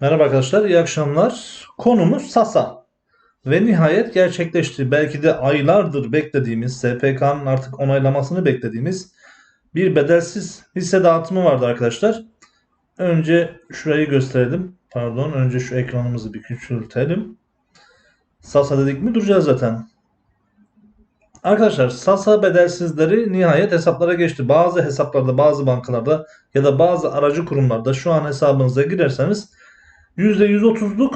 Merhaba arkadaşlar, iyi akşamlar. Konumuz Sasa. Ve nihayet gerçekleşti. Belki de aylardır beklediğimiz, SPK'nın artık onaylamasını beklediğimiz bir bedelsiz hisse dağıtımı vardı arkadaşlar. Önce şurayı gösterelim. Pardon, önce şu ekranımızı bir küçültelim. Sasa dedik mi duracağız zaten. Arkadaşlar Sasa bedelsizleri nihayet hesaplara geçti. Bazı hesaplarda, bazı bankalarda ya da bazı aracı kurumlarda şu an hesabınıza girerseniz %130'luk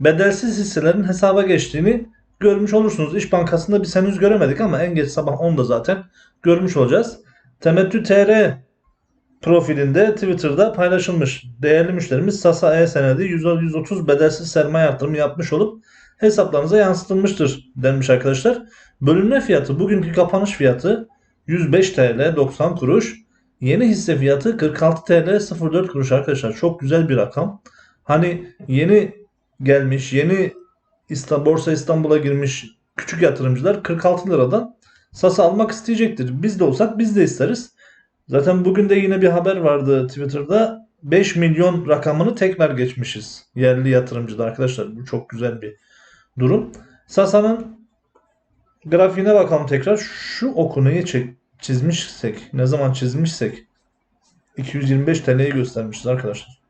bedelsiz hisselerin hesaba geçtiğini görmüş olursunuz. İş Bankası'nda biz henüz göremedik ama en geç sabah 10'da zaten görmüş olacağız. Temettü TR profilinde Twitter'da paylaşılmış. Değerli müşterimiz Sasa E senedi %130 bedelsiz sermaye artırımı yapmış olup hesaplarınıza yansıtılmıştır denmiş arkadaşlar. Bölünme fiyatı bugünkü kapanış fiyatı 105 TL 90 kuruş. Yeni hisse fiyatı 46 TL 04 kuruş arkadaşlar. Çok güzel bir rakam. Hani yeni gelmiş, yeni İstanbul, Borsa İstanbul'a girmiş küçük yatırımcılar 46 liradan Sasa almak isteyecektir. Biz de olsak biz de isteriz. Zaten bugün de yine bir haber vardı Twitter'da. 5 milyon rakamını tekrar geçmişiz. Yerli yatırımcıda arkadaşlar. Bu çok güzel bir durum. Sasa'nın grafiğine bakalım tekrar. Şu oku neyi çek, çizmişsek, ne zaman çizmişsek 225 TL'yi göstermişiz arkadaşlar.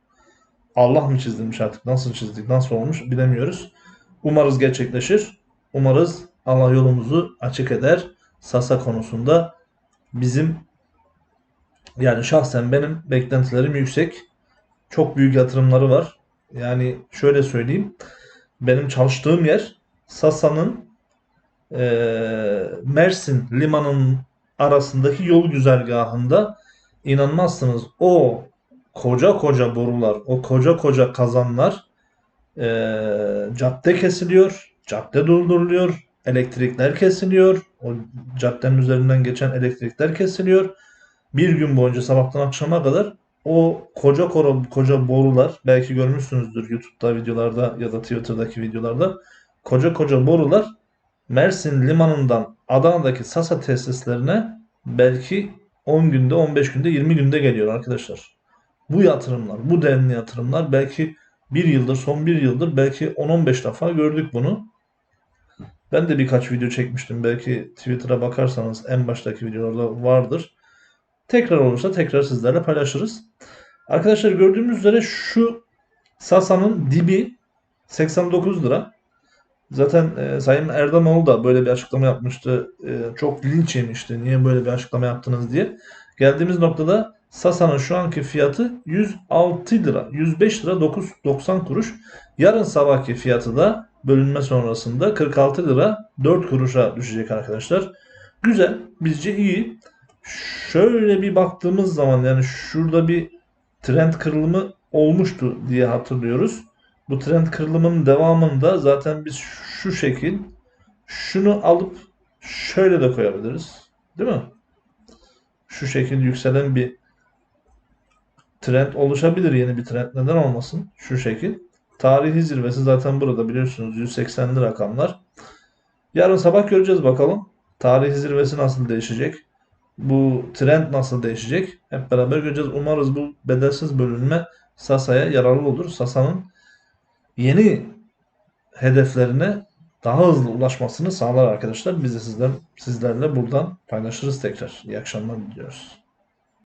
Allah mı çizdirmiş artık? Nasıl çizdik? Nasıl olmuş? Bilemiyoruz. Umarız gerçekleşir. Umarız Allah yolumuzu açık eder. Sasa konusunda bizim yani şahsen benim beklentilerim yüksek. Çok büyük yatırımları var. Yani şöyle söyleyeyim. Benim çalıştığım yer Sasa'nın eee, Mersin limanın arasındaki yol güzergahında inanmazsınız o koca koca borular, o koca koca kazanlar eee, cadde kesiliyor, cadde durduruluyor, elektrikler kesiliyor, o caddenin üzerinden geçen elektrikler kesiliyor. Bir gün boyunca sabahtan akşama kadar o koca koca, koca borular belki görmüşsünüzdür YouTube'da videolarda ya da Twitter'daki videolarda koca koca borular Mersin limanından Adana'daki Sasa tesislerine belki 10 günde, 15 günde, 20 günde geliyor arkadaşlar. Bu yatırımlar, bu denli yatırımlar belki bir yıldır, son bir yıldır belki 10-15 defa gördük bunu. Ben de birkaç video çekmiştim. Belki Twitter'a bakarsanız en baştaki videolarda vardır. Tekrar olursa tekrar sizlerle paylaşırız. Arkadaşlar gördüğümüz üzere şu Sasa'nın dibi 89 lira. Zaten e, Sayın Erdoğanoğlu da böyle bir açıklama yapmıştı. E, çok linç yemişti. Niye böyle bir açıklama yaptınız diye. Geldiğimiz noktada Sasa'nın şu anki fiyatı 106 lira. 105 lira 9.90 kuruş. Yarın sabahki fiyatı da bölünme sonrasında 46 lira 4 kuruşa düşecek arkadaşlar. Güzel. Bizce iyi. Şöyle bir baktığımız zaman yani şurada bir trend kırılımı olmuştu diye hatırlıyoruz. Bu trend kırılımının devamında zaten biz şu şekil şunu alıp şöyle de koyabiliriz. Değil mi? Şu şekil yükselen bir trend oluşabilir. Yeni bir trend neden olmasın? Şu şekil. Tarihi zirvesi zaten burada biliyorsunuz 180'li rakamlar. Yarın sabah göreceğiz bakalım. Tarihi zirvesi nasıl değişecek? Bu trend nasıl değişecek? Hep beraber göreceğiz. Umarız bu bedelsiz bölünme Sasa'ya yararlı olur. Sasa'nın yeni hedeflerine daha hızlı ulaşmasını sağlar arkadaşlar. Biz de sizler, sizlerle buradan paylaşırız tekrar. İyi akşamlar diliyoruz.